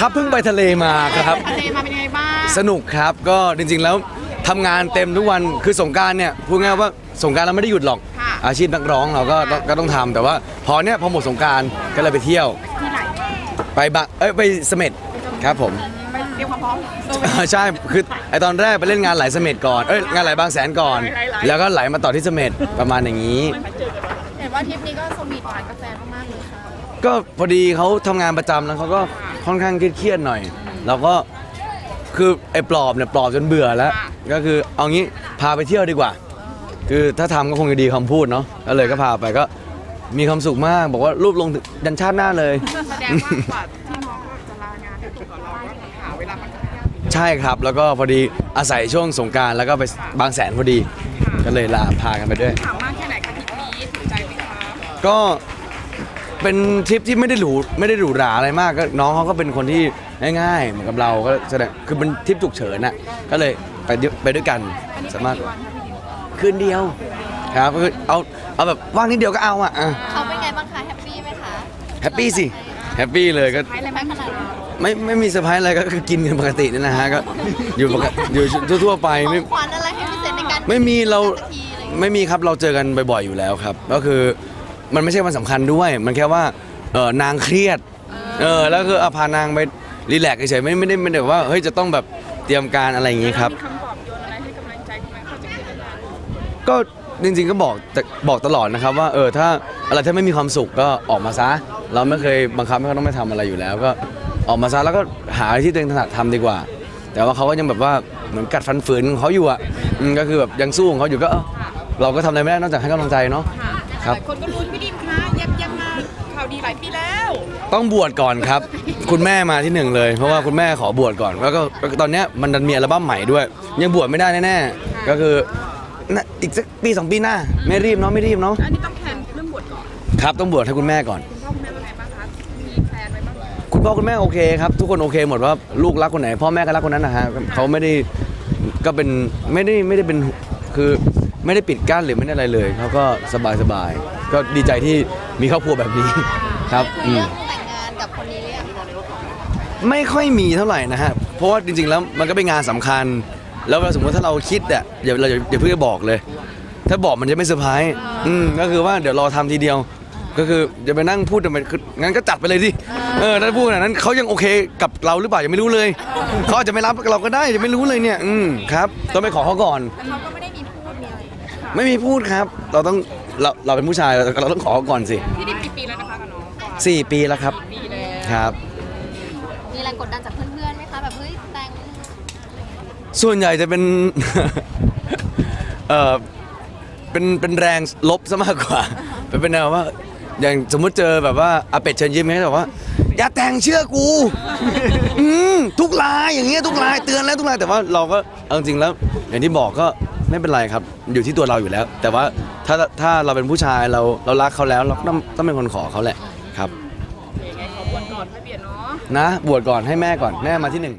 ครับเพิ่งไปทะเลมาครับ ทะเลมาเป็นยังไงบ้างสนุกครับก็จริงๆแล้วทำงานเต็มทุกวันคือสงกรารเนี่ยพูดง่ายๆว่าสงกรารเราไม่ได้หยุดหรอก ค่ะอาชีพนักร้องเราก็ต้องก็ต้องทำแต่ว่าพอเนี่ยพอหมดสงกรารก็เลยไปเที่ยว ที่ไหนไปบะเอ้ยไปเสม็ดครับผม ไปเตรียมความพร้อม ใช่คือไอตอนแรกไปเล่นงานไหลเสม็ดก่อนเอ้ยงานไหลบางแสนก่อนแล้วก็ไหลมาต่อที่เสม็ดประมาณอย่างนี้ เห็นว่าทริปนี้ก็สวีทหวานกาแฟมากๆเลยค่ะก็พอดีเขาทำงานประจำแล้วเขาก็ ค่อนข้างเครียดๆหน่อยเราก็คือไอ้ปลอบเนี่ยปลอบจนเบื่อแล้ว ก็คือเอางี้พาไปเที่ยวดีกว่า คือถ้าทำก็คงจะดีคำพูดเนาะก็เลยก็พาไปก็มีความสุขมาก บอกว่ารูปลงถึงยันชาติหน้าเลย แสดงว่ากว่าที่น้องจะลางานได้ตรงกับเราก็หาเวลามันก็ยากอยู่ใช่ครับ แล้วก็พอดีอาศัยช่วงสงกรารแล้วก็ไปบางแสนพอดี ก็เลยลาพากันไปด้วย ถามมากแค่ไหนคะทริปนี้ถูกใจไหมคะก็ เป็นทริปที่ไม่ได้หรูไม่ได้หรูหราอะไรมากก็น้องเขาก็เป็นคนที่ง่ายๆ เหมือนกับเราก็แสดงคือเป็นทริปฉุกเฉินน่ะก็เลยไปด้วยไปด้วยกันอันนี้สามารถกี่วันคะพี่ดิวคืนเดียวครับก็คือเอาเอาแบบว่างนิดเดียวก็เอาอะเขาเป็นไงบ้างคะแฮปปี้ไหมคะแฮปปี้สิแฮปปี้เลยก็ใช้อะไรบ้างขนาดนั้นไม่ไม่มีเซอร์ไพรส์อะไรก็คือกินกันปกตินี่นะฮะก็อยู่ปกติอยู่ทั่วๆไปขอไม่งขวัญอะไรให้พิเศษในการไม่มีเราสักทีอะไรอย่างเงี้ย ไม่มีครับเราเจอกันบ่อยๆอยู่แล้วครับ ก็คือ มันไม่ใช่วันสำคัญด้วย มันแค่ว่าเออนางเครียดเออแล้วคือเอาพานางไปรีแลกซ์เฉยๆไม่ไม่ได้ไม่ได้แบบว่าเฮ้ยจะต้องแบบเตรียมการอะไรอย่างงี้ครับมีคำปลอบโยนอะไรให้กำลังใจคุณไหมเขาจะคิดอะไรก็จริงๆก็บอกแต่บอกตลอดนะครับว่าเออถ้าอะไรถ้าไม่มีความสุขก็ออกมาซะ เราไม่เคยบังคับให้เขาต้องไม่ทำอะไรอยู่แล้ว ก็ออกมาซะแล้วก็หาอะไรที่ตัวเองถนัดทำดีกว่า แต่ว่าเขาก็ยังแบบว่าเหมือนกัดฟันฝืนของเขาอยู่อะอืมก็คือแบบยังสู้ของเขาอยู่ก็เออเราก็ทำอะไรไม่ได้นอกจากให้กำลังใจเนาะครับหลายคนก็ ต้องบวชก่อนครับ คุณแม่มาที่หนึ่งเลย เพราะว่าคุณแม่ขอบวชก่อนแล้วก็แล้วก็ตอนเนี้ยมันดันมีอัลบั้มใหม่ด้วย ยังบวชไม่ได้แน่ๆก็คือน่ะอีกสักปีสองปีหน้า ไม่รีบเนาะไม่รีบเนาะอันนี้ต้องแพลนเรื่องบวชก่อนครับต้องบวชให้คุณแม่ก่อน คุณพ่อคุณแม่เป็นไงบ้างคะมีแพลนไว้บ้างไหมคุณพ่อคุณแม่โอเคครับทุกคนโอเคหมดว่าลูกรักคนไหน พ่อแม่ก็รักคนนั้นนะฮะเขาไม่ได้ก็เป็นไม่ได้ไม่ได้เป็นคือไม่ได้ปิดกั้นหรือไม่ได้อะไรเลยเขาก็สบายสบายก็ดีใจที่มีครอบครัวแบบนี้ ครับคุยอืม เรื่อง ไม่ค่อยมีเท่าไหร่นะฮะ เพราะว่าจริง ๆ แล้วมันก็เป็นงานสำคัญ แล้วเวลาสมมติถ้าเราคิดอะอย่าเราอย่าอย่าเพิ่งจะบอกเลย ถ้าบอกมันจะไม่เซอร์ไพรส์อืมก็คือว่าเดี๋ยวรอทำทีเดียว ก็คือจะไปนั่งพูดทำไมคืองั้นก็จัดไปเลยดิเออถ้าพูดขนาดนั้นเขายังโอเคกับเราหรือเปล่ายังไม่รู้เลยเขาอาจจะไม่รับเราก็ได้ยังไม่รู้เลยเนี่ย อืมครับต้องไปขอเขาก่อน แต่เขาก็ไม่ได้มีพูดมีอะไรค่ะไม่มีพูดครับ เราต้องเราเราเป็นผู้ชายเราเราต้องขอเขาก่อนสิพี่ดิมกี่ปีแล้วนะคะกับน้องกว่าสี่ปีแล้วครับ ปีแล้ว ครับ มีแรงกดดันจากเพื่อนๆไหมคะแบบเฮ้ยแต่งส่วนใหญ่จะเป็น เออเป็นเป็นแรงลบซะมากกว่าเป็นเป็นแนวว่า อย่างสมมุติเจอแบบว่าอาเป็ดเชิญยิ้มเขาจะบอกว่า อย่าแต่งเชื่อกู อืมทุกลายอย่างเงี้ยทุกลายเตือนแล้วทุกลายแต่ว่าเราก็เอาจริงๆแล้ว อย่างที่บอกก็ไม่เป็นไรครับ อยู่ที่ตัวเราอยู่แล้ว แต่ว่าถ้าถ้าเราเป็นผู้ชายเราเรารักเขาแล้ว เราก็ต้องต้องเป็นคนขอเขาแหละครับ ยังไงขอบวชก่อนค่อยเปลี่ยนเนาะ นะ บวชก่อนให้แม่ก่อนแม่มาที่หนึ่ง